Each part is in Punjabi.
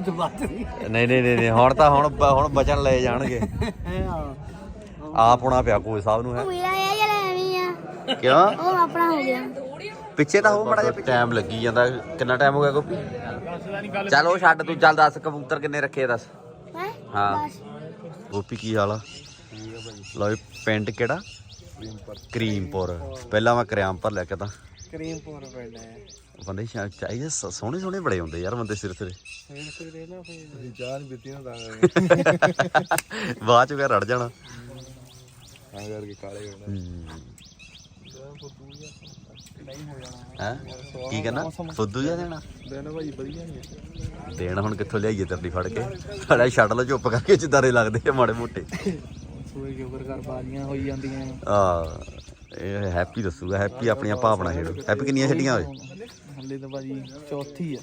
ਤੋਂ ਬਾਅਦ ਨਹੀਂ। ਨਹੀਂ ਨਹੀਂ ਹੁਣ ਤਾਂ ਹੁਣ ਹੁਣ ਬਚਨ ਲਏ ਜਾਣਗੇ। ਆਪ ਹੋਣਾ ਪਿਆ ਕੋਈ ਸਾਹਿਬ ਨੂੰ ਹੈ। ਮੇਰਾ ਇਹ ਜਲਾ ਐਵੇਂ ਆ। ਕਿਉਂ? ਉਹ ਆਪਣਾ ਹੋ ਗਿਆ। ਪਿੱਛੇ ਤਾਂ ਹੋ ਮੜਾ ਜਿਹਾ ਟਾਈਮ ਲੱਗੀ ਜਾਂਦਾ। ਕਿੰਨਾ ਟਾਈਮ ਹੋ ਗਿਆ ਗੋਪੀ? ਚੱਲ ਉਹ ਛੱਡ ਤੂੰ ਚੱਲ ਦੱਸ ਕਬੂਤਰ ਕਿੰਨੇ ਰੱਖੇ ਦੱਸ। ਹੈ? ਹਾਂ। ਗੋਪੀ ਕੀ ਹਾਲ ਆ? ਲਓ ਪਿੰਡ ਕਿਹੜਾ? ਕਰੀਮਪੁਰ। ਪਹਿਲਾਂ ਮੈਂ ਕਰਿਆਮਪੁਰ ਲੈ ਕੇ ਤਾਂ ਕਰੀਮਪੁਰ ਪਿੰਡ ਹੈ। ਬੰਦੇ ਸ਼ਾ- ਚਾਹੀਦੇ ਸ- ਸੋਹਣੇ ਸੋਹਣੇ ਬੜੇ ਹੁੰਦੇ ਯਾਰ ਬੰਦੇ ਸਿਰ ਸਿਰੇ। ਫੇਰ ਫਿਰ ਦੇ ਨਾ ਫੇਰ ਚਾਹ ਨਹੀਂ ਪੀਤੀ ਨਾ ਤਾਂ ਬਾਅਦ ਚ ਘਰ ਰੜ ਜਾਣਾ। ਤਾਂ ਕਰਕੇ ਕਾਲੇ ਹੋਣਾ ਹੈ? ਕੀ ਕਹਿੰਦਾ? ਫੁੱਦੂ ਜਿਹਾ ਦੇਣਾ ਦਿਨ ਭਾਈ ਵਧੀਆ ਨਹੀਂ ਦੇਣ ਹੁਣ ਕਿੱਥੋਂ ਲਿਆਈਏ ਤਰਦੀ ਫੜ ਕੇ? ਸਾਡਾ ਛੱਡ ਲਓ, ਚੁੱਪ ਕਰਕੇ ਜਿੱਦਾਰੇ ਲੱਗਦੇ ਆ ਮਾੜੇ ਮੋਟੇ। ਸੂਏ ਕੇ ਕਰ ਬਾਜ਼ੀਆਂ ਹੋਈ ਜਾਂਦੀਆਂ ਆ ਇਹ ਹੈਪੀ ਦੱਸੂਗਾ ਹੈਪੀ ਆਪਣੀਆਂ ਭਾਵਨਾ ਛੇੜੋ ਹੈਪੀ ਕਿੰਨੀਆਂ ਛੱਡੀਆਂ ਹੋਏ ਹੱਲੇ ਤਾਂ ਬਾਜੀ ਚੌਥੀ ਆ।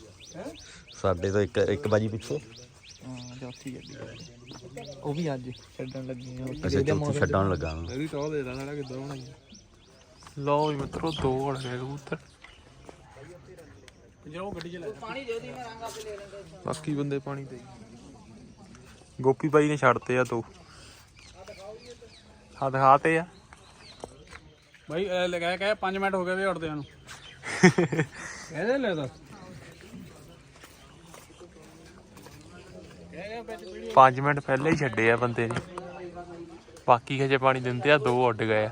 ਸਾਡੇ ਤੋਂ ਇੱਕ ਇੱਕ ਬਾਜੀ ਪਿੱਛੇ। ਹਾਂ ਚੌਥੀ ਗੱਡੀ ਉਹ ਵੀ ਅੱਜ ਛੱਡਣ ਲੱਗੀ ਆ। ਅੱਛਾ ਚੌਥੀ ਛੱਡਣ ਲੱਗਾ ਮੈਂ। ਇਹਦੀ ਟੌਹ ਦੇ ਦੇਣਾ ਕਿੱਦਾਂ ਬਣਾਈ ਲਓ ਜੀ ਮਿੱਤਰੋ ਦੋ ਹੜ ਗਏ ਕਬੂਤਰ ਜਿਹੜਾ ਗੱਡੀ ਚ ਲੈ ਪਾਣੀ ਦੇ ਦੀ ਮੈਂ ਰੰਗ ਆਪੇ ਲੈ ਲੈਂਦਾ ਬਾਕੀ ਬੰਦੇ ਪਾਣੀ ਦੇ। ਗੋਪੀ ਬਾਈ ਨੇ ਛੱਡਤੇ ਆ ਦੋ। ਹਾਂ ਦਿਖਾਤੇ ਆ। ਭਾਈ ਲਗਾਇਆ ਕਹੇ 5 ਮਿੰਟ ਹੋ ਗਏ ਵੇ ਉੜਦਿਆਂ ਨੂੰ। ਇਹਦੇ ਲੈ ਦੱਸ। 5 ਮਿੰਟ ਪਹਿਲਾਂ ਹੀ ਛੱਡੇ ਆ ਬੰਦੇ ਨੇ। ਬਾਕੀ ਹਜੇ ਪਾਣੀ ਦਿੰਦੇ ਆ, ਦੋ ਉੱਡ ਗਏ ਆ।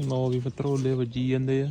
ਲਓ ਵੀ ਮਿੱਤਰੋ ਉੱਲੇ ਵੱਜੀ ਜਾਂਦੇ ਆ।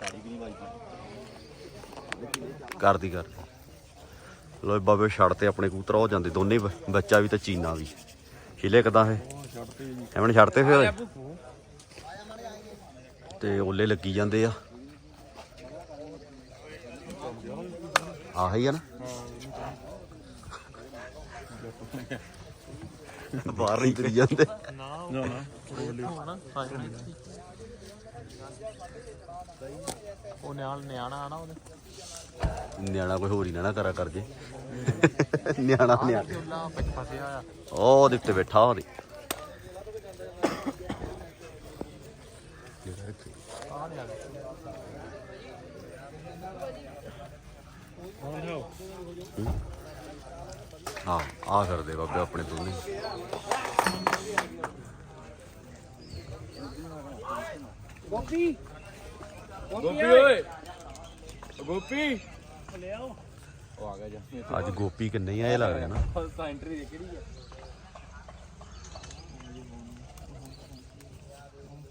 ਨੂੰ ਕਰਦੀ ਕਰ ਲੋ ਬਾਬੇ ਛੱਡ ਤੇ ਆਪਣੇ ਕਬੂਤਰ ਹੋ ਜਾਂਦੇ ਦੋਨੇ ਬੱਚਾ ਵੀ ਤੇ ਚੀਨਾ ਵੀ। ਹਿਲੇ ਕਦਾਂ ਇਹ? ਐਵੇਂ ਛੱਡਤੇ ਫਿਰ? ਤੇ ਓਲੇ ਲੱਗੀ ਜਾਂਦੇ ਆ। ਆਹੀ ਆ ਨਾ। ਬਾਹਰ ਨਹੀਂ ਕਰੀ ਜਾਂਦੇ। ਉਹ ਨਿਆਣ ਨਿਆਣਾ ਆਣਾ ਉਹਦੇ। ਨਿਆਣਾ ਕੋਈ ਹੋਰ ਹੀ ਨਾ ਨਾ ਕਰਾ ਕਰ ਜੇ ਨਿਆਣਾ। ਨਿਆਣਾ ਉੱਲਾ ਵਿੱਚ ਫਸਿਆ ਆ ਉਹ ਉਹਦੇ ਉੱਤੇ ਬੈਠਾ ਉਹਦੇ। ਹਾਂ ਆ ਕਰਦੇ ਬਾਬੇ ਆਪਣੇ ਦੋਨੇ ਗੋਪੀ ਗੋਪੀ ਓਏ। ਗੋਪੀ। ਅੱਜ ਗੋਪੀ ਕਿੰਨੇ ਹੀ ਆਏ ਲੱਗਦੇ ਨਾ। ਤਾਂ ਐਂਟਰੀ ਦੇ ਕਿਹੜੀ ਹੈ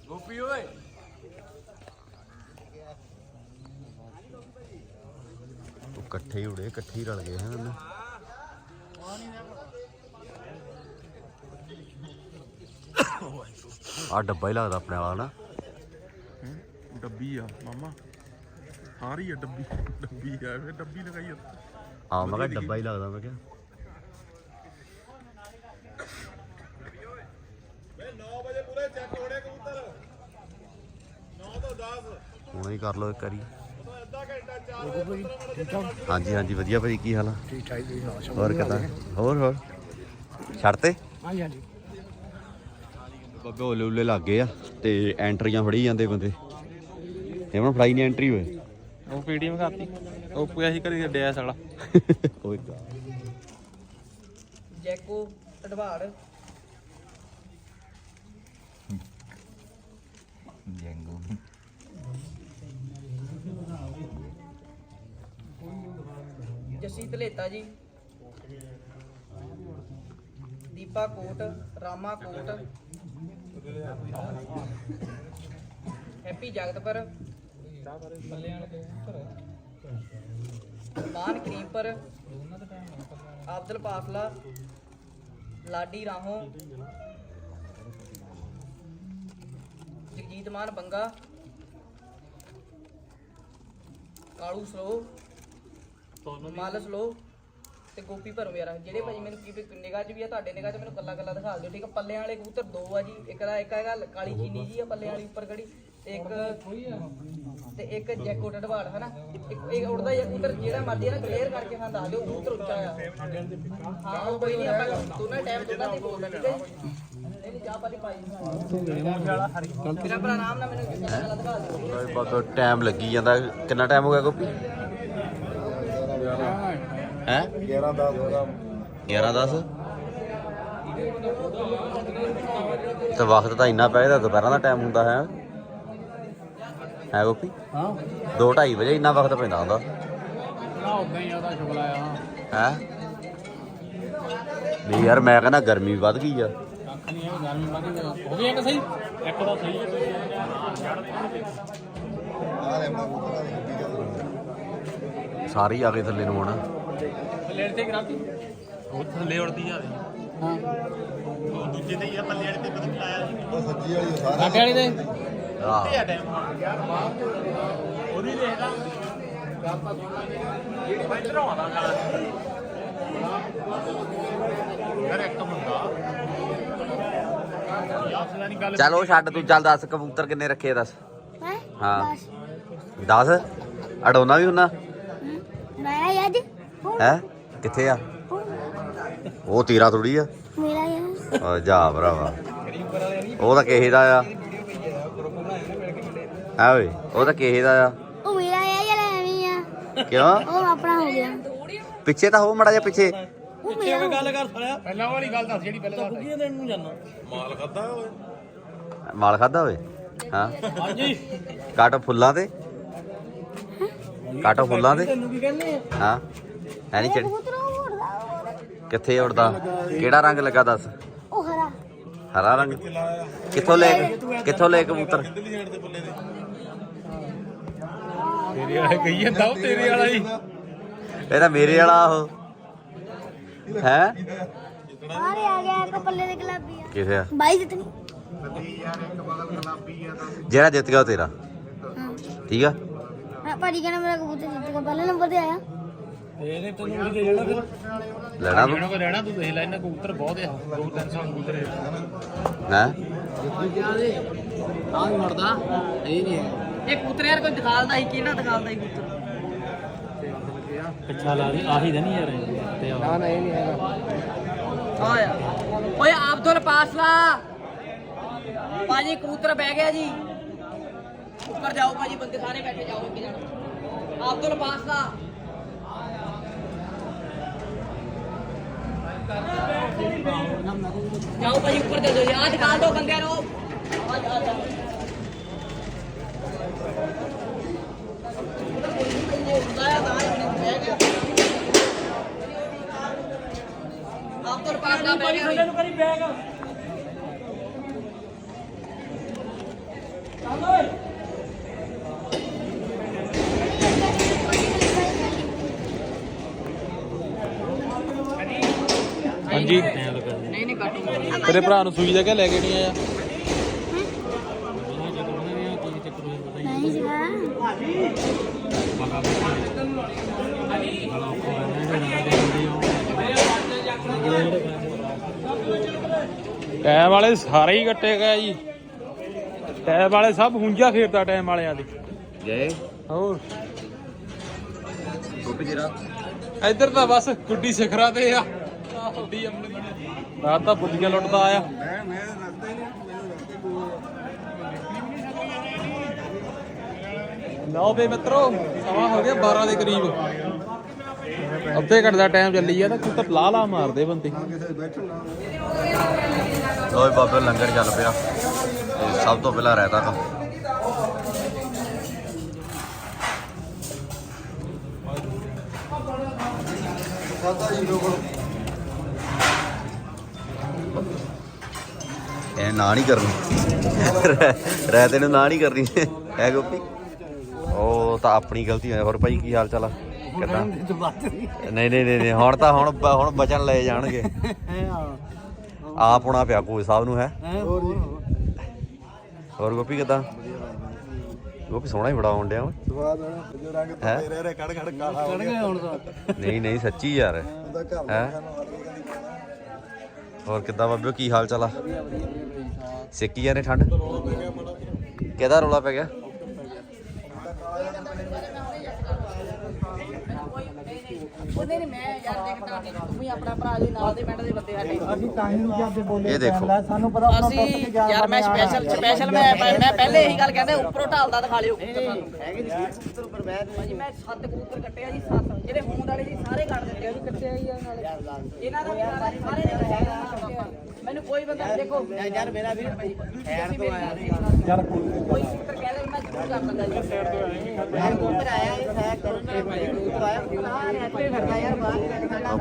ਗੋਪੀ ਓਏ। ਉਹ ਇਕੱਠੇ ਹੀ ਉੜੇ ਇਕੱਠੇ ਹੀ ਰਲ ਗਏ ਹਨ ਆ ਡੱਬਾ ਹੀ ਲੱਗਦਾ ਆਪਣੇ ਵਾਲਾ ਨਾ। ਡੱਬੀ ਆ ਮਾਮਾ। ਸਾਰੀ ਆ ਡੱਬੀ ਡੱਬੀ ਆ ਫੇ ਡੱਬੀ ਲਗਾਈ ਆ। ਹਾਂ ਮੈਂ ਕਿਹਾ ਡੱਬਾ ਹੀ ਲੱਗਦਾ ਮੈਂ ਕਿਹਾ। ਹੁਣੇ ਹੀ ਕਰ ਲਓ ਇੱਕ ਵਾਰੀ। ਹਾਂਜੀ ਹਾਂਜੀ ਵਧੀਆ ਭਾਈ ਕੀ ਹਾਲ ਆ? ਠੀਕ ਠਾਕ ਜੀ ਹੋਰ ਕਿਦਾਂ? ਹੋਰ ਹੋਰ। ਛੱਡਤੇ ਹਾਂਜੀ ਹਾਂਜੀ। ਬੱਬੇ ਓਲੇ ਉਲੇ ਲੱਗ ਗਏ ਆ ਤੇ ਐਂਟਰੀਆਂ ਫੜੀ ਜਾਂਦੇ ਬੰਦੇ। ਇਹਨਾਂ ਫੜਾਈ ਨਹੀਂ ਐਂਟਰੀ ਹੋਏ ਉਹ ਪੀਡੀਐਮ ਕਰਤੀ ਉਹ ਪਿਆ ਸੀ ਘਰੇ ਛੱਡਿਆ ਸਾਲਾ ਕੋਈ jaco ਢਵਾੜ Jassi Dhaleta ji. Deepa Kot Rama Kot. Happy Jagatpur. Maan Karimpur Abdul Pasla Ladi Rahon, Jagjit Maan Banga, Kalu slow ਮਾਲ ਸਲੋ ਤੇ ਗੋਪੀ ਭਰਮ ਯਾਰ ਜਿਹੜੇ ਭਾਜੀ ਮੈਨੂੰ ਕੀ ਨਿਗਾਹ 'ਚ ਵੀ ਆ, ਤੁਹਾਡੇ ਨਿਗਾਹ 'ਚ ਮੈਨੂੰ ਕੱਲਾ ਕੱਲਾ ਦਿਖਾ ਦਿਓ, ਠੀਕ ਆ? ਪੱਲਿਆਂ ਵਾਲੇ ਕਬੂਤਰ ਦੋ ਆ ਜੀ, ਇੱਕ ਦਾ ਇੱਕ ਹੈਗਾ, ਕਾਲੀ ਚੀਨੀ ਜੀ ਆ ਪੱਲਿਆਂ ਵਾਲੀ ਉੱਪਰ ਖੜੀ। ਇੱਕ ਤੇ ਇੱਕ ਜੈਕੋ ਡੜਵਾੜ ਹਨਾ? ਇੱਕ ਇਹ ਉੜਦਾ ਹੀ ਆ ਕਬੂਤਰ, ਜਿਹੜਾ ਮਰਦੀ ਆ ਨਾ ਕਲੀਅਰ ਕਰਕੇ ਹਾਂ ਦੱਸ ਦਿਓ, ਕਬੂਤਰ ਉੱਚਾ ਆ। ਹਾਂ, ਉਹ ਕੋਈ ਨਹੀਂ, ਆਪਾਂ ਦੋਨਾਂ ਟਾਈਮ ਦੋਨਾਂ ਦੀ ਬੋਲਦਾ ਠੀਕ ਹੈ ਜੀ ਨਹੀਂ ਨਹੀਂ, ਚਾਹ ਪਾਣੀ ਪਾਈ। ਮੇਰਾ ਭਰਾ ਨਾਮ ਨਾ ਮੈਨੂੰ ਕੱਲਾ ਕੱਲਾ ਦਿਖਾ ਦਿਓ, ਠੀਕ ਹੈ? ਬਸ ਟਾਈਮ ਲੱਗੀ ਜਾਂਦਾ। ਕਿੰਨਾ ਟਾਈਮ ਹੋ ਗਿਆ ਗੋਪੀ? ਹੈ? 11 10 ਹੋਗਾ 11 10 ਤੇ ਵਕਤ ਤਾਂ ਇੰਨਾ ਪੈ ਜਾਂਦਾ, ਦੁਪਹਿਰਾਂ ਦਾ ਟਾਈਮ ਹੁੰਦਾ, ਹੈ? ਹੈ ਗੋਪੀ? ਹਾਂ 2:30 ਵਜੇ ਇੰਨਾ ਵਕਤ ਪੈਂਦਾ ਹੁੰਦਾ। ਨਾ ਉਦਾਂ ਹੀ ਆ ਉਹਦਾ ਸ਼ੁਗਲ ਆਇਆ ਹੈ? ਨਹੀਂ ਯਾਰ ਮੈਂ ਕਹਿੰਦਾ ਗਰਮੀ ਵੱਧ ਗਈ ਆ। ਕੱਖ ਨਹੀਂ ਹੈ ਗਰਮੀ ਵੱਧ ਗਈ ਹੋ ਗਿਆ ਇੱਕ ਸਹੀ? ਇੱਕ ਦਾ ਸਹੀ ਸਾਰੇ ਹੀ ਆ ਗਏ ਥੱਲੇ ਨੂੰ ਹੁਣ ਪਲੇਟ ਤੇ ਕਰਾਤੀ? ਉਹ ਥੱਲੇ ਉੜਦੀ ਆ। ਹਾਂ। ਦੂਜੇ ਤੇ ਹੀ ਆ ਪੱਲੇ ਵਾਲੇ ਤੇ ਪਤਾ ਲਾਇਆ ਸੀ? ਉਹ ਸੱਜੀ ਵਾਲੀ ਸਾਰਾ ਸਾਡੇ ਵਾਲੀ ਦੇ ਆਹ। ਉਹਦੀ ਦੇਖਦਾ ਇਧਰੋਂ ਆਦਾ ਯਾਰ ਇੱਕ ਹੁੰਦਾ। ਯਾਰ ਨਹੀਂ ਗੱਲ ਚੱਲ ਉਹ ਛੱਡ ਤੂੰ ਚੱਲ ਦੱਸ ਕਬੂਤਰ ਕਿੰਨੇ ਰੱਖੇ ਆ ਦੱਸ। ਹੈ? ਹਾਂ। 10 ਅਡੋਨਾ ਵੀ ਹੁੰਨਾ ਮੈਂ ਯਾਦ ਹੈ? ਕਿੱਥੇ ਆ? ਉਹ ਤੀਰਾ ਥੋੜੀ ਆ। ਮੇਰਾ ਯਾਰ ਆ ਜਾ ਭਰਾਵਾ। ਉਹ ਤਾਂ ਕਿਸੇ ਦਾ ਆ। ਆ ਓਏ ਉਹ ਤਾਂ ਕਿਸੇ ਦਾ ਆ। ਉਹ ਮੇਰਾ ਯਾਰ ਯਾਰ ਐਵੇਂ ਆ। ਕਿਉਂ? ਉਹ ਆਪਣਾ ਹੋ ਗਿਆ। ਪਿੱਛੇ ਤਾਂ ਹੋ ਮੜਾ ਜਾ ਪਿੱਛੇ। ਉਹ ਮੇਰਾ ਗੱਲ ਕਰ ਸਾਲਿਆ। ਪਹਿਲਾਂ ਵਾਲੀ ਗੱਲ ਦੱਸ ਜਿਹੜੀ ਪਹਿਲਾਂ ਦੱਸ। ਬੁੱਗੀਆਂ ਦੇਣ ਨੂੰ ਜਾਣਾ ਮਾਲ ਖਾਦਾ ਓਏ। ਹਾਂ। ਹਾਂਜੀ। ਕਾਟੋ ਫੁੱਲਾਂ ਤੇ? ਕਾਟੋ ਫੁੱਲਾਂ ਤੇ? ਤੈਨੂੰ ਕੀ ਕਹਿੰਦੇ ਆ? ਹਾਂ। ਹੈ ਨਹੀਂ ਚੜ। ਕਬੂਤਰ ਉਹ ਉੜਦਾ ਉਹ- ਕਿੱਥੇ ਉੜਦਾ ਕਿਹੜਾ ਰੰਗ ਲੱਗਾ ਦੱਸ? ਉਹ ਹਰਾ। ਹਰਾ ਰੰਗ। ਕਿੱਥੋਂ ਲੈ ਕਿੱਥੋਂ ਲੈ ਕਬੂਤਰ? ਤੇਰੇ ਵਾਲਾ ਕਹੀ ਜਾਂਦਾ ਉਹ ਤੇਰੇ ਵਾਲਾ ਹੀ। ਇਹ ਤਾਂ ਮੇਰੇ ਵਾਲਾ ਉਹ। ਹੈ? ਆਰੇ ਆ ਗਿਆ ਇੱਕ ਪੱਲੇ ਦੇ ਗੁਲਾਬੀ ਆ। ਕਿਥੇ ਆ? ਬਾਈ ਜਿੱਤਨੀ ਜਿਹੜਾ ਜਿੱਤ ਗਿਆ ਉਹ ਤੇਰਾ। ਠੀਕ ਆ? ਮੈਂ ਭਾਜੀ ਕਹਿੰਦਾ ਮੇਰਾ ਕਬੂਤਰ ਜਿੱਤ ਗਿਆ ਪਹਿਲੇ ਨੰਬਰ ਤੇ ਆਇਆ। ਤੇਰੇ ਤੈਨੂੰ ਵੀ ਦੇ ਜਾਣਾ ਫਿਰ ਲੈਣਾ ਤੂੰ? ਲੈਣਾ ਕੋ ਲੈਣਾ ਤੂੰ ਦੇਖ ਲੈ ਇਹਨਾਂ ਕਬੂਤਰ ਬਹੁਤ ਆ। ਦੋ ਤਿੰਨ ਸੌ ਕਬੂਤਰ ਹੈ? ਹੈ ਆਹ ਵੀ ਮਰਦਾ ਇਹ ਨਹੀਂ ਹੈ ਇਹ ਕਬੂਤਰ ਯਾਰ ਕੋਈ ਦਿਖਾਲਦਾ ਸੀ ਕਿਹੜਾ ਦਿਖਾਲਦਾ ਸੀ ਕਬੂਤਰ ਪਿੱਛਾ ਲਾ ਦੀ ਆਹੀ ਤਾਂ ਨਹੀਂ ਯਾਰ ਤੇ ਨਾ ਨਾ ਇਹ ਨਹੀਂ ਹੈਗਾ। ਹਾਂ ਯਾਰ। ਓਏ ਅਬਦੁਲ ਪਾਸਲਾ ਭਾਜੀ ਕਬੂਤਰ ਬਹਿ ਗਿਆ ਜੀ। ਉੱਪਰ ਜਾਓ ਭਾਜੀ ਬੰਦੇ ਸਾਰੇ ਬੈਠੇ ਜਾਓ ਅੱਗੇ ਜਾਣਾ। ਅਬਦੁਲ ਪਾਸਲਾ ਜਾਓ ਭਾਜੀ ਉੱਪਰ ਦੇ ਦਿਓ ਯਾਰ ਦਿਖਾ ਦਿਓ ਬੰਦਿਆਂ ਨੂੰ। ਆ ਜਾ, ਆ ਜਾ। ਹੁੰਦਾ ਆ ਤਾਂ ਹੀ ਬਹਿ ਗਿਆ ਅਬਦੁਲ ਪਾਸਲਾ ਬਹਿ ਗਿਆ ਜੀ। ਹਾਂਜੀ। ਨਹੀਂ ਨਹੀਂ ਕੱਟੂਗਾ ਤੇਰੇ ਭਰਾ ਨੂੰ ਸੂਈ ਦਾ ਕਿਆ ਲੈ ਕੇ ਨਹੀਂ ਆਇਆ? ਟਾਈਮ ਵਾਲੇ ਸਾਰੇ ਹੀ ਕੱਟੇ ਗਏ ਜੀ। ਟਾਈਮ ਵਾਲੇ ਸਭ ਹੁੰਜਾ ਫੇਰਦਾ ਟਾਈਮ ਵਾਲਿਆਂ ਦੀ। ਗਏ ਹੋਰ। ਗੋਪੀ ਜਰਾ ਇੱਧਰ ਤਾਂ ਬਸ ਗੁੱਡੀ ਸਿਖਰਾਂ ਤੇ ਆ। ਆਹ ਗੁੱਡੀ ਰਾਤ ਤਾਂ ਬੁੱਧੀਆਂ ਲੁੱਟਦਾ ਆਇਆ। ਲਓ ਬੇ ਮਿੱਤਰੋ ਸਮਾਂ ਹੋ ਗਿਆ 12 ਦੇ ਕਰੀਬ। ਅੱਧੇ ਘੰਟੇ ਦਾ ਟਾਈਮ ਚੱਲੀ ਆ ਤਾਂ ਕੁੱਤ ਲਾ ਲਾ ਮਾਰਦੇ ਬੰਦੇ। ਲੋਏ ਬਾਬੇ, ਲੰਗਰ ਚੱਲ ਪਿਆ। ਤੇ ਸਭ ਤੋਂ ਪਹਿਲਾਂ ਰਹਿਤਾ ਤਾਂ। ਇਹ ਨਾ ਨਹੀਂ ਕਰਨੀ। ਰਹਿਤੇ ਨੂੰ ਨਾ ਨਹੀਂ ਕਰਨੀ। ਹੈ ਗੋਪੀ। ਉਹ ਤਾਂ ਆਪਣੀ ਗਲਤੀ ਹੈ। ਹੋਰ ਭਾਈ, ਕੀ ਹਾਲ ਚਾਲ ਆ? ਕਿੱਦਾਂ? ਨਹੀਂ ਨਹੀਂ ਨਹੀਂ ਨਹੀਂ, ਹੁਣ ਤਾਂ ਹੁਣ ਬ- ਹੁਣ ਬਚਨ ਲਏ ਜਾਣਗੇ। ਆਪ ਹੋਣਾ ਪਿਆ ਕੋਈ ਸਾਹਿਬ ਨੂੰ ਹੈ? ਹੋਰ ਗੋਪੀ ਕਿਦਾਂ? ਗੋਪੀ ਸੋਹਣਾ ਹੀ ਬੜਾ ਆਉਣ ਡਿਆ ਹੈ? ਨਹੀਂ ਨਹੀਂ ਸੱਚੀ ਯਾਰ। ਹੈ? ਹੋਰ ਕਿੱਦਾਂ ਬਾਬਿਓ ਕੀ ਹਾਲ ਚਾਲ ਆ? ਸਿੱਕੀ ਜਾਂਦੇ ਠੰਡ? ਕਿਹਦਾ ਰੋਲਾ ਪੈ ਗਿਆ? ਉਹਨੇ ਨਹੀਂ ਮੈਂ ਯਾਰ ਦੇਖਦਾ ਨਹੀਂ ਤੂੰ ਵੀ ਆਪਣਾ ਭਰਾ ਜੀ ਨਾਲ ਦੇ ਪਿੰਡ ਦੇ ਬੰਦੇ ਸਾਡੇ ਅਸੀਂ ਤਾਂ ਹੀ ਨਹੀਂ ਜਾਂਦੇ ਬੋਲੇ ਇਹ ਦੇਖੋ। ਸਾਨੂੰ ਪਤਾ ਆਪਣਾ ਅਸੀਂ ਟੁੱਟ ਕੇ ਜਾ ਯਾਰ ਮੈਂ ਸਪੈਸ਼ਲ ਸਪੈਸ਼ਲ ਮੈਂ ਮੈਂ ਪਹਿਲੇ ਇਹੀ ਗੱਲ ਕਹਿੰਦੇ ਉੱਪਰੋਂ ਢਾਲਦਾ ਦਿਖਾ ਲਿਓ। ਹੈਗੇ ਜੀ ਮੈਂ ਸੱਤ ਕਬੂਤਰ ਕੱਟੇ ਆ ਜੀ ਸੱਤ। ਜਿਹੜੇ ਹੋਂਦ ਵਾਲੇ ਜੀ ਸਾਰੇ ਕੱਟ ਦਿੱਤੇ ਆ ਜੀ। ਕੱਟੇ ਆ ਜੀ ਨਾਲੇ ਇਹਨਾਂ ਦਾ ਵੀ ਨਾਲ ਜੀ, ਸਾਰੇ ਨੇ ਕੱਟੇ ਆ। ਮੈਨੂੰ ਕੋਈ ਬੰਦਾ ਨੀ ਦੇਖੋ। ਯਾਰ ਮੇਰਾ ਵੀਰ ਖੈਰ ਤੋਂ ਆਇਆ ਯਾਰ ਕੋਈ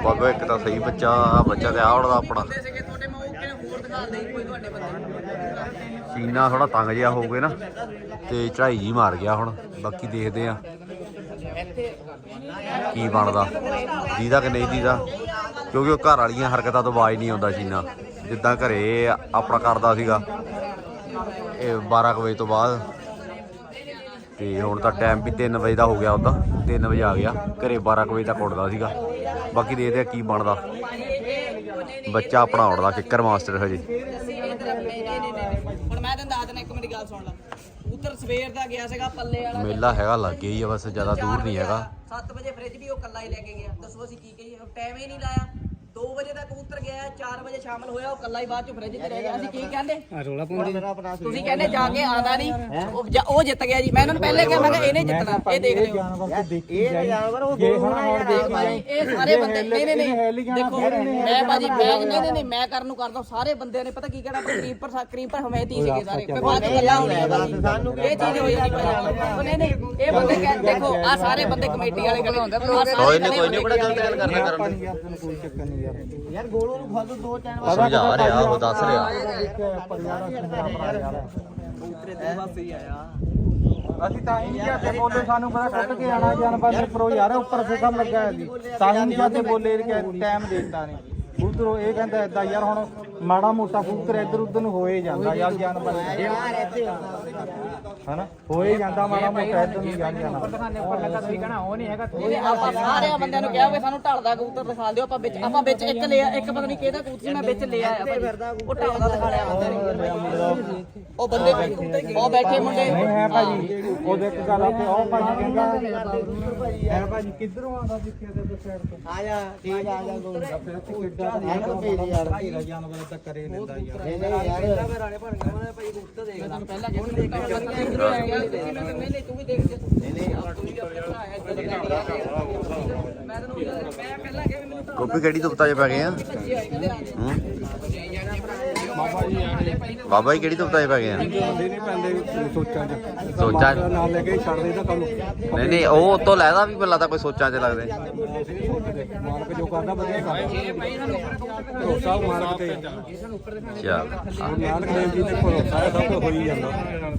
ਬਾਬਾ, ਇੱਕ ਤਾਂ ਸਹੀ ਬੱਚਾ ਆ ਬੱਚਾ ਤੇ ਆ ਉੜਦਾ ਆਪਣਾ। ਬੰਦੇ ਸੀਨਾ ਥੋੜਾ ਤੰਗ ਜਿਹਾ ਹੋ ਗਿਆ ਨਾ, ਤੇ ਚੜਾਈ ਜੀ ਮਾਰ ਗਿਆ ਹੁਣ, ਬਾਕੀ ਦੇਖਦੇ ਆ ਕੀ ਬਣਦਾ, ਦੀਦਾ ਕਿ ਨਹੀਂ ਦੀਦਾ? ਕਿਉਂਕਿ ਉਹ ਘਰ ਵਾਲੀਆਂ ਹਰਕਤਾਂ ਤੋਂ ਆਵਾਜ਼ ਨਹੀਂ ਆਉਂਦਾ ਸੀਨਾ। ਜਿੱਦਾਂ ਘਰੇ ਆਪਣਾ ਕਰਦਾ ਸੀਗਾ, ਇਹ 12 ਕੁ ਵਜੇ ਤੋਂ ਬਾਅਦ। ਤੇ ਹੁਣ ਤਾਂ ਟਾਈਮ ਵੀ 3 ਵਜੇ ਦਾ ਹੋ ਗਿਆ ਉਹਦਾ 3 ਵਜੇ ਆ ਗਿਆ ਘਰੇ 12 ਕੁ ਵਜੇ ਤੱਕ ਉੱਡਦਾ ਸੀਗਾ। ਬਾਕੀ ਦੇਖਦੇ ਆ ਕੀ ਬਣਦਾ। ਬੱਚਾ ਆਪਣਾ ਉੱਡਦਾ ਕਿੱਕਰ ਮਾਸਟਰ ਹਜੇ। ਹੁਣ ਮੈਂ ਤੈਨੂੰ ਦੱਸ ਦਿੰਦਾ ਇੱਕ ਮਿੰਟ ਗੱਲ ਸੁਣ ਲੈ। ਉੱਤਰ ਸਵੇਰ ਦਾ ਗਿਆ ਸੀਗਾ ਪੱਲੇ ਵਾਲਾ ਮੇਲਾ ਹੈਗਾ ਲੱਗੇ ਹੀ ਆ ਬਸ ਜ਼ਿਆਦਾ ਦੂਰ ਨਹੀਂ ਹੈਗਾ। 7 ਵਜੇ ਫ੍ਰਿਜ ਵੀ ਉਹ ਕੱਲਾ ਹੀ ਲੈ ਕੇ ਗਿਆ। ਦੱਸੋ ਅਸੀਂ ਕੀ ਕਹੀਏ ਟਾਈਮ ਹੀ ਨਹੀਂ ਲਾਇਆ। 2 ਵਜੇ ਦਾ ਕਬੂਤਰ ਗਿਆ 4 ਵਜੇ ਸ਼ਾਮਲ ਹੋਇਆ ਉਹ ਕੱਲਾ ਹੀ ਬਾਅਦ ਚ ਫ੍ਰਿਜ 'ਚ ਰਹਿ ਗਿਆ। ਅਸੀਂ ਕੀ ਕਹਿੰਦੇ? ਰੋਲਾ ਪਾਉਂਦੇ ਤੁਸੀਂ ਕਹਿੰਦੇ ਜਾ ਕੇ ਆਉਂਦਾ ਨਹੀਂ ਉਹ ਜਾ- ਉਹ ਜਿੱਤ ਗਿਆ ਜੀ। ਮੈਂ ਇਹਨਾਂ ਨੂੰ ਪਹਿਲੇ ਕਿਹਾ ਮੈਂ ਕਿਹਾ ਇਹਨੇ ਜਿੱਤਣਾ ਇਹ ਦੇਖ ਲਿਓ। ਜਾਨਵਰ ਤੇ ਦੇਖੀ ਜਾਈ ਜਾਨਵਰ ਉਹ ਜੇ ਹੁਣ ਹੁਣ ਦੇਖ ਭਾਜੀ ਇਹ ਸਾਰੇ ਬੰਦੇ ਨਹੀਂ ਨਹੀਂ ਨਹੀਂ। ਦੇਖੋ ਮੈਂ ਭਾਜੀ ਮੈਂ ਨਹੀਂ ਨਹੀਂ ਨਹੀਂ ਮੈਂ ਕਰਨ ਨੂੰ ਕਰਦਾ ਸਾਰੇ ਬੰਦਿਆਂ ਨੇ ਪਤਾ ਕੀ ਕਹਿਣਾ ਕਰੀਮ ਪਰ ਕਰੀਮ ਪਰ ਹਮੈਤੀ ਸੀਗੇ ਸਾਰੇ ਫਿਰ ਬਾਅਦ ਚ ਗੱਲਾਂ ਹੋਣੀਆਂ ਸਾਨੂੰ ਇਹ ਚੀਜ਼ ਹੋਈ ਨਹੀਂ ਭਾਜੀ। ਉਹ ਨਹੀਂ ਨਹੀਂ ਇਹ ਬੰਦੇ ਕਹਿ- ਦੇਖੋ ਆ ਸਾਰੇ ਬੰਦੇ ਕਮੇਟੀ ਵਾਲੇ ਗੱਲ ਹੁੰਦੇ ਕੋਈ ਨਹੀਂ ਕੋਈ ਨਹੀਂ ਬੜਾ ਗਲਤ ਗੱਲ ਕਰਨਾ ਕਰਨ। ਯਾਰ ਤੈਨੂੰ ਕੋਈ ਚੱਕਰ ਨਹੀਂ ਯਾਰ। ਯਾਰ ਗੋਲੂ ਨੂੰ ਖਾ ਦੋ ਦੋ ਟਾਈਮ ਸਮਝਾ ਰਿਹਾ ਉਹ ਦੱਸ ਰਿਹਾ। ਉਤਰੇ ਤੇ ਬਸ ਹੀ ਆਇਆ। ਅਸੀਂ ਤਾਂ ਹੀ ਨਹੀਂ ਜਾਂਦੇ ਬੋਲੇ ਸਾਨੂੰ ਪਤਾ ਟੁੱਟ ਕੇ ਆਣਾ ਜਾਨਵਰ ਦੇ ਪਰੋ ਯਾਰ ਉੱਪਰ ਫਿਕਰ ਲੱਗਾ ਹੈ ਜੀ। ਤਾਂ ਹੀ ਨਹੀਂ ਜਾਂਦੇ ਬੋਲੇ ਕਿ ਟਾਈਮ ਦੇਤਾ ਨੇ ਉਧਰੋਂ ਇਹ ਕਹਿੰਦਾ ਏਦਾਂ ਯਾਰ ਹੁਣ ਮਾੜਾ ਮੋਟਾ ਕਬੂਤਰ ਇੱਧਰ ਉੱਧਰ ਨੂੰ ਹੋਏ ਜਾਂਦਾ ਯਾਰ ਜਾਨਵਰ ਯਾਰ ਇੱਥੇ ਹਨਾ ਹੋਏ ਜਾਂਦਾ ਮਾੜਾ ਮੋਟਾ ਇੱਧਰ ਨੂੰ ਯਾਰ ਜਾਨਵਰ ਇਹਨੇ ਆਪਾਂ ਸਾਰੇ ਬੰਦਿਆਂ ਨੂੰ ਕਿਹਾ ਵੀ ਸਾਨੂੰ ਢਲਦਾ ਕਬੂਤਰ ਦਿਖਾ ਦਿਓ ਆਪਾਂ ਵਿੱਚ ਆਪਾਂ ਵਿੱਚ ਇੱਕ ਲਿਆ ਇੱਕ ਪਤਾ ਨਹੀਂ ਕਿਹਦਾ ਕਬੂਤਰ ਸੀ ਮੈਂ ਵਿੱਚ ਲਿਆ ਆ ਉਹ ਢਲਦਾ ਦਿਖਾ ਲਿਆ ਬੰਦੇ ਨੇ ਉਹ ਬੰਦੇ ਉਹ ਬੈਠੇ ਮੁੰਡੇ ਨਹੀਂ ਹੈ ਭਾਜੀ ਉਹਦੇ ਇੱਕ ਗੱਲ ਆਪੇ ਉਹ ਭਾਜੀ ਕਹਿੰਦਾ ਹੈ ਭਾਜੀ ਕਿੱਧਰੋਂ ਆਉਂਦਾ ਜਿੱਥੇ ਤੇ ਸਾਈਡ ਤੋਂ ਆ ਜਾ ਠੀਕ ਆ ਜਾ ਗੋਲ ਫਿਰ ਤੂੰ ਕਿੱਦਾਂ ਹੈ ਕੋ ਭੇਜ ਯਾਰ ਤੇਰਾ ਜਾਨਵਰ ਤਾਂ ਕਰੇ ਲੈਂਦਾ ਯਾਰ। ਨਹੀਂ ਨਹੀਂ ਯਾਰ। ਮੈਂ ਰਾਣੇ ਬਣ ਗਿਆ ਮੈਂ ਭਾਈ ਕਬੂਤਰ ਦੇਖ ਤੁਹਾਨੂੰ ਪਹਿਲਾਂ ਜਦੋਂ ਦੇਖ ਕੇ ਮੈਂ ਨਹੀਂ ਨਹੀਂ ਤੂੰ ਵੀ ਦੇਖ ਨਹੀਂ ਨਹੀਂ ਤੂੰ ਵੀ ਆਪਣੇ ਭਰਾ ਹੈ ਇੱਧਰ ਮੈਂ ਤੈਨੂੰ ਮੈਂ ਪਹਿਲਾਂ ਕਿਹਾ ਵੀ ਮੈਨੂੰ ਗੋਪੀ ਕਿਹੜੀ 'ਚ ਪੈ ਗਏ ਆ? ਭੱਜੇ ਹੋਏ ਕਹਿੰਦੇ ਆ ਹੂੰ ਬਾਬਾ ਜੀ ਕਿਹੜੀ ਤੁਪਤਾ 'ਚ ਪੈ ਗਏ ਆ? ਆਉਂਦੇ ਨੇ ਪੈਂਦੇ ਸੋਚਾਂ 'ਚ। ਸੋਚਾਂ 'ਚ? ਨਾਲ ਲੈ ਕੇ ਛੱਡ ਦੇਦਾ ਕੰਮ ਨਹੀਂ ਨਹੀਂ ਉਹ ਉਤੋਂ ਲੈਦਾ ਵੀ ਪਹਿਲਾਂ ਤਾਂ ਕੋਈ ਸੋਚਾਂ 'ਚ ਲੱਗਦੇ। ਮਾਲਕ ਜੋ ਕਰਦਾ ਵਧੀਆ ਕਰਦਾ। ਭਰੋਸਾ ਉਹ ਮਾਲਕ ਤੇ ਚੱਲ ਗੁਰੂ ਨਾਨਕ ਦੇਵ ਜੀ ਤੇ ਭਰੋਸਾ ਹੈ ਸਭ ਕੁਝ ਹੋਈ ਜਾਂਦਾ।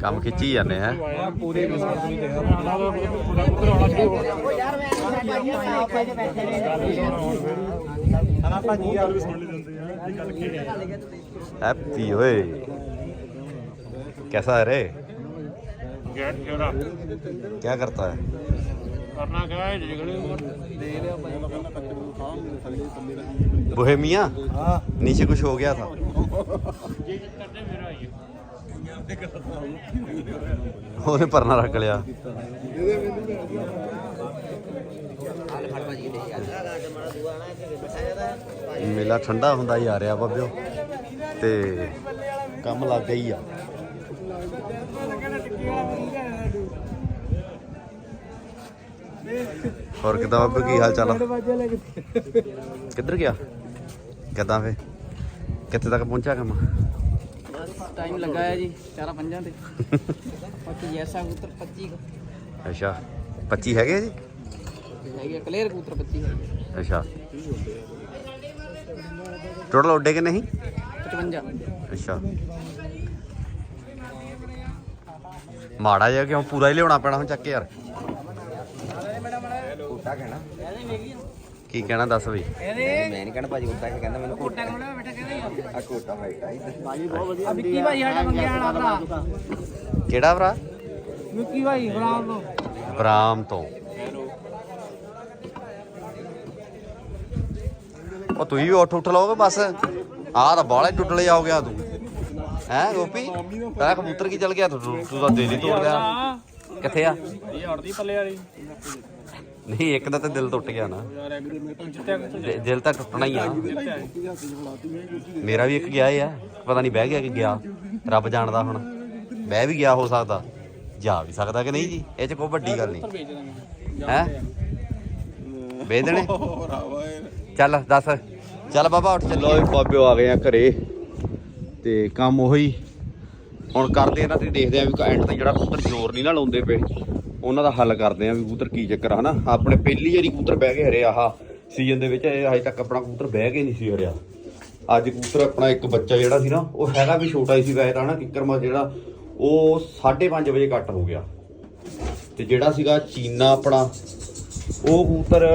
ਕੰਮ ਖਿੱਚੀ ਜਾਂਦੇ ਹੈ ਆ। ਪੂਰੇ ਵਿਸ਼ਵਾਸ ਨਹੀਂ ਦੇਣਾ ਭਾਜੀ ਯਾਰ हैप्पी ओए कैसा है रे क्या करता है ਕਰਨਾ ਕਿਆ ਹੈ ਜਿਗਲੇ बोहेमिया नीचे कुछ हो गया था ਉਹਨੇ ਪਰਨਾ ਰੱਖ ਲਿਆ ਮੇਲਾ ਠੰਡਾ ਹੁੰਦਾ ਹੀ ਆ ਰਿਹਾ ਬਾਬਿਓ ਤੇ ਕੰਮ ਲੱਗ ਗਈ ਆ। ਹੋਰ ਕਿਦਾਂ ਬਾਬੇ ਕੀ ਹਾਲ ਚਾਲ ਆ? ਕਿੱਧਰ ਗਿਆ? ਕਿੱਦਾਂ ਫੇ? ਕਿੱਥੇ ਤੱਕ ਪਹੁੰਚਿਆ ਕੰਮ? ਟਾਈਮ ਲੱਗਾ ਹੈ ਜੀ ਚਾਰਾਂ ਪੰਜਾਂ ਤੇ। ਬਾਕੀ ਐਸਾ ਕਬੂਤਰ 25 ਕੁ। ਅੱਛਾ 25 ਹੈਗੇ ਜੀ? ਹੈਗੇ ਕਲੀਅਰ ਕਬੂਤਰ 25 ਹੈਗੇ ਅੱਛਾ। ਟੋਟਲ ਉੱਡੇ ਕਿ ਨਹੀਂ? 55 ਅੱਛਾ। ਮਾੜਾ ਜਿਹਾ ਕਿਉਂ? ਪੂਰਾ ਹੀ ਲਿਆਉਣਾ ਪੈਣਾ ਹੁਣ ਚੱਕ ਕੇ ਯਾਰ। ਕੀ ਕਹਿਣਾ ਦੱਸ ਬਈ? ਮੈਂ ਨਹੀਂ ਕਹਿਣਾ ਭਾਜੀ ਕੁੱਤਾ ਕਹਿੰਦਾ ਮੈਨੂੰ ਕੋਟਾ ਕਹਿੰਦਾ। ਬੈਠਾ ਕਹਿੰਦਾ ਆ ਕੋਟਾ ਭਾਈ ਅਭੀ ਕੀ ਭਾਈ ਸਾਡਾ ਮੰਗਿਆ ਵਾਲਾ ਭਰਾ? ਕਿਹੜਾ ਭਰਾ? ਮਿੱਕੀ ਭਾਈ ਬਰਾਮ ਤੋਂ। ਬਰਾਮ ਤੋਂ। ਉਹ ਤੁਸੀਂ ਵੀ ਉੱਠ ਉੱਠ ਲਓਗੇ ਬਸ? ਆਹ ਤਾਂ ਬਾਹਲਾ ਹੀ ਟੁੱਟਲੇ ਆ ਗਿਆ ਤੂੰ। ਹੈ ਗੋਪੀ? ਤੇਰਾ ਕਬੂਤਰ ਕੀ ਚਲ ਗਿਆ? ਤੂੰ ਤੂੰ ਤਾਂ ਦਿਲ ਹੀ ਤੋੜ ਗਿਆ। ਕਿੱਥੇ ਆ? ਇਹ ਅੜਦੀ ਪੱਲੇ ਵਾਲੀ। ਨਹੀਂ ਇੱਕ ਦਾ ਤਾਂ ਦਿਲ ਟੁੱਟ ਗਿਆ ਨਾ। ਦਿਲ ਤਾਂ ਟੁੱਟਣਾ ਹੀ ਆ। ਮੇਰਾ ਵੀ ਇੱਕ ਗਿਆ ਹੀ ਆ। ਪਤਾ ਨਹੀਂ ਬਹਿ ਗਿਆ ਕਿ ਗਿਆ। ਰੱਬ ਜਾਣਦਾ ਹੁਣ। ਬਹਿ ਵੀ ਗਿਆ ਹੋ ਸਕਦਾ। ਜਾ ਵੀ ਸਕਦਾ ਕਿ ਨਹੀਂ ਜੀ? ਇਹ ਚ ਕੋਈ ਵੱਡੀ ਗੱਲ ਨਹੀਂ। ਹੈ? ਵੇਚ ਦੇਣੇ? ਚੱਲ ਦੱਸ। ਚੱਲ ਬਾਬਾ, ਉੱਠ ਚੱਲੋ ਬਾਬਿਓ ਆ ਗਏ ਆ ਘਰੇ ਤੇ ਕੰਮ ਉਹੀ। ਹੁਣ ਕਰਦੇ ਇਹਨਾਂ ਤੇ ਦੇਖਦੇ ਆ ਵੀ ਐਂਡ ਤੇ ਜਿਹੜਾ ਕਬੂਤਰ ਜ਼ੋਰ ਨਹੀਂ ਨਾ ਲਾਉਂਦੇ ਪਏ। ਉਹਨਾਂ ਦਾ ਹੱਲ ਕਰਦੇ ਆ ਵੀ ਕਬੂਤਰ ਕੀ ਚੱਕਰ ਆ, ਹਨਾ? ਆਪਣੇ ਪਹਿਲੀ ਵਾਰੀ ਕਬੂਤਰ ਬਹਿ ਕੇ ਹਰਿਆ ਆਹ ਸੀਜ਼ਨ ਦੇ ਵਿੱਚ ਇਹ ਹਜੇ ਤੱਕ ਆਪਣਾ ਕਬੂਤਰ ਬਹਿ ਕੇ ਨਹੀਂ ਸੀ ਹਰਿਆ। ਅੱਜ ਕਬੂਤਰ ਆਪਣਾ ਇੱਕ ਬੱਚਾ ਜਿਹੜਾ ਸੀ ਨਾ, ਉਹ ਹੈਗਾ ਵੀ ਛੋਟਾ ਹੀ ਸੀ ਵੈਸੇ ਤਾਂ ਨਾ ਕਿੱਕਰਮਾ ਜਿਹੜਾ, ਉਹ 5:30 ਵਜੇ ਕੱਟ ਹੋ ਗਿਆ। ਤੇ ਜਿਹੜਾ ਸੀਗਾ ਚੀਨਾ ਆਪਣਾ ਉਹ ਕਬੂਤਰ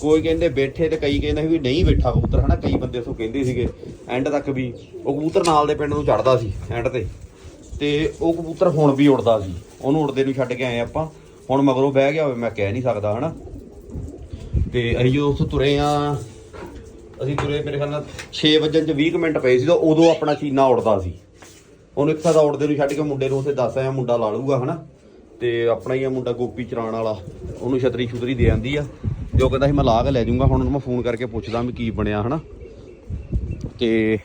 ਕੋਈ ਕਹਿੰਦੇ ਬੈਠੇ ਤੇ ਕਈ ਕਹਿੰਦੇ ਸੀ ਵੀ ਨਹੀਂ ਬੈਠਾ ਕਬੂਤਰ, ਹਨਾ? ਕਈ ਬੰਦੇ ਸੋ ਕਹਿੰਦੇ ਸੀਗੇ ਐਂਡ ਤੱਕ ਵੀ ਉਹ ਕਬੂਤਰ ਨਾਲ ਦੇ ਪਿੰਡ ਨੂੰ ਚੜਦਾ ਸੀ ਐਂਡ ਤੇ। ਤੇ ਉਹ ਕਬੂਤਰ ਹੁਣ ਵੀ ਉੜਦਾ ਸੀ। ਉਹਨੂੰ ਉੜਦੇ ਨੂੰ ਛੱਡ ਕੇ ਆਏ ਆਪਾਂ। ਹੁਣ ਮਗਰੋਂ ਬਹਿ ਗਿਆ ਹੋਵੇ, ਮੈਂ ਕਹਿ ਨਹੀਂ ਸਕਦਾ, ਹਨਾ? ਤੇ ਅਸੀਂ ਜਦੋਂ ਉੱਥੋਂ ਤੁਰੇ ਆ, ਅਸੀਂ ਤੁਰੇ ਮੇਰੇ ਖਿਆਲ ਨਾਲ 6 ਵਜੇ ਚ 20 ਕੁ ਮਿੰਟ ਪਏ ਸੀ, ਤਾਂ ਉਦੋਂ ਆਪਣਾ ਚੀਨਾ ਉੜਦਾ ਸੀ। ਉਹਨੂੰ ਇੱਕ ਤਾਂ ਉੜਦੇ ਨੂੰ ਛੱਡ ਕੇ ਮੁੰਡੇ ਨੂੰ ਉੱਥੇ ਦੱਸ ਆਇਆ, ਮੁੰਡਾ ਲਾ ਲੂਗਾ ਹਨਾ? ਤੇ ਆਪਣਾ ਹੀ ਆ ਮੁੰਡਾ ਗੋਪੀ ਚਰਾਣ ਵਾਲਾ, ਉਹਨੂੰ ਛਤਰੀ ਛੁਤਰੀ ਦੇ ਆਂਦੀ ਆ ਜੋ ਕਹਿੰਦਾ ਸੀ ਮੈਂ ਲਾ ਕੇ ਲੈ ਜਾਊਂਗਾ, ਹੁਣ ਉਹਨੂੰ ਮੈਂ ਫੋਨ ਕਰਕੇ ਪੁੱਛਦਾ ਵੀ ਕੀ ਬਣਿਆ, ਹਨਾ? ਤੇ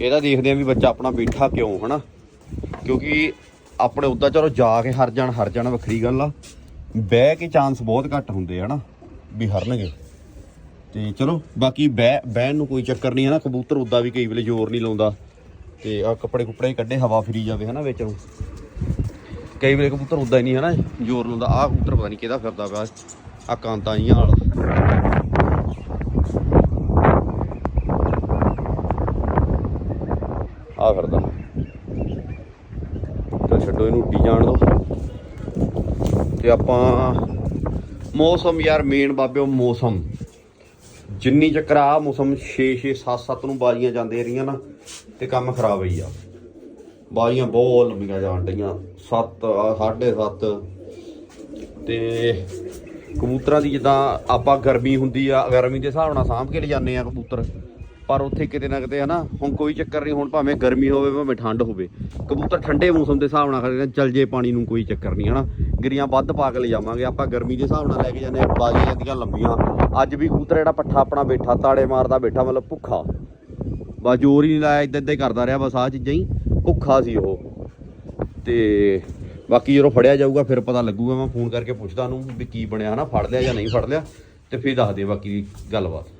ਇਹਦਾ ਦੇਖਦੇ ਆ ਵੀ ਬੱਚਾ ਆਪਣਾ ਬੈਠਾ ਕਿਉਂ, ਹਨਾ? ਕਿਉਂਕਿ ਆਪਣੇ ਉੱਦਾਂ ਚਲੋ ਜਾ ਕੇ ਹਰ ਜਾਣ ਹਰ ਜਾਣ ਵੱਖਰੀ ਗੱਲ ਆ, ਬਹਿ ਕੇ ਚਾਂਸ ਬਹੁਤ ਘੱਟ ਹੁੰਦੇ ਹਨਾ? ਵੀ ਹਰਨਗੇ। ਤੇ ਚਲੋ, ਬਾਕੀ ਬਹਿ, ਬਹਿਣ ਨੂੰ ਕੋਈ ਚੱਕਰ ਨਹੀਂ ਹੈ ਨਾ ਕਬੂਤਰ ਉੱਦਾਂ ਵੀ ਕਈ ਵੇਲੇ ਜ਼ੋਰ ਨਹੀਂ ਲਾਉਂਦਾ, ਤੇ ਆ ਕੱਪੜੇ ਕੁਪੜੇ ਕੱਢੇ, ਹਵਾ ਫਿਰੀ ਜਾਵੇ, ਹਨਾ, ਵਿੱਚ ਨੂੰ। ਕਈ ਵੇਲੇ ਕਬੂਤਰ ਉੱਦਾਂ ਹੀ ਨਹੀਂ ਹਨਾ ਜ਼ੋਰ ਲਾਉਂਦਾ। ਆਹ ਕਬੂਤਰ ਪਤਾ ਨਹੀਂ ਕਿਹਦਾ ਫਿਰਦਾ ਪਿਆ। ਆ ਕਾਂਤਾਂ ਜੀਆਂ ਵਾਲਾ ਆ ਫਿਰਦਾ। ਤਾਂ ਛੱਡੋ ਇਹਨੂੰ ਉੱਡੀ ਜਾਣ ਦੋ। ਤੇ ਆਪਾਂ ਮੌਸਮ ਯਾਰ ਮੇਨ ਬਾਬਿਓ ਮੌਸਮ। ਜਿੰਨੀ ਚੱਕਰ ਆ ਮੌਸਮ 6 6 7 7 ਨੂੰ ਬਾਜ਼ੀਆਂ ਜਾਂਦੇ ਰਹੀਆਂ ਨਾ, ਤੇ ਕੰਮ ਖਰਾਬ ਹੀ ਆ। ਬਾਜ਼ੀਆਂ ਬਹੁਤ ਲੰਮੀਆਂ ਜਾਣ ਡਈਆਂ। 7 7.5 ਤੇ ਕਬੂਤਰਾਂ ਦੀ ਜਿੱਦਾਂ ਆਪਾਂ ਗਰਮੀ ਹੁੰਦੀ ਆ, ਗਰਮੀ ਦੇ ਹਿਸਾਬ ਨਾਲ ਸਾਂਭ ਕੇ ਲਿਜਾਨੇ ਆ ਕਬੂਤਰ। ਪਰ ਉੱਥੇ ਕਿਤੇ ਨਾ ਕਿਤੇ ਹਨਾ, ਹੁਣ ਕੋਈ ਚੱਕਰ ਨਹੀਂ, ਹੁਣ ਭਾਵੇਂ ਗਰਮੀ ਹੋਵੇ, ਭਾਵੇਂ ਠੰਡ ਹੋਵੇ, ਕਬੂਤਰ ਠੰਡੇ ਮੌਸਮ ਦੇ ਹਿਸਾਬ ਨਾਲ ਖੜੇ ਚੱਲ ਜੇ ਪਾਣੀ ਨੂੰ ਕੋਈ ਚੱਕਰ ਨਹੀਂ ਹਨਾ। ਗਿਰੀਆਂ ਵੱਧ ਪਾ ਕੇ ਲਿਜਾਵਾਂਗੇ ਆਪਾਂ ਗਰਮੀ ਦੇ ਹਿਸਾਬ ਨਾਲ ਲੈ ਕੇ ਜਾਂਦੇ ਆ ਬਾਜ਼ੀਆਂ ਦੀਆਂ ਲੰਬੀਆਂ। ਅੱਜ ਵੀ ਕਬੂਤਰ ਜਿਹੜਾ ਪੱਠਾ ਆਪਣਾ ਬੈਠਾ, ਤਾੜੇ ਮਾਰਦਾ ਬੈਠਾ, ਮਤਲਬ ਭੁੱਖਾ। ਬਸ ਜ਼ੋਰ ਹੀ ਨਹੀਂ ਲਾਇਆ ਇਦਾਂ ਇਦਾਂ ਹੀ ਕਰਦਾ ਰਿਹਾ, ਬਸ ਆਹ ਚੀਜ਼ਾਂ ਹੀ। ਭੁੱਖਾ ਸੀ ਉਹ। ਤੇ ਬਾਕੀ ਜਦੋਂ ਫੜਿਆ ਜਾਊਗਾ, ਫਿਰ ਪਤਾ ਲੱਗੂਗਾ। ਮੈਂ ਫੋਨ ਕਰਕੇ ਪੁੱਛਦਾ ਉਹਨੂੰ ਵੀ ਕੀ ਬਣਿਆ, ਹਨਾ? ਫੜ ਲਿਆ ਜਾਂ ਨਹੀਂ ਫੜ ਲਿਆ? ਤੇ ਫਿਰ ਦੱਸਦੇ ਬਾਕੀ ਦੀ ਗੱਲਬਾਤ।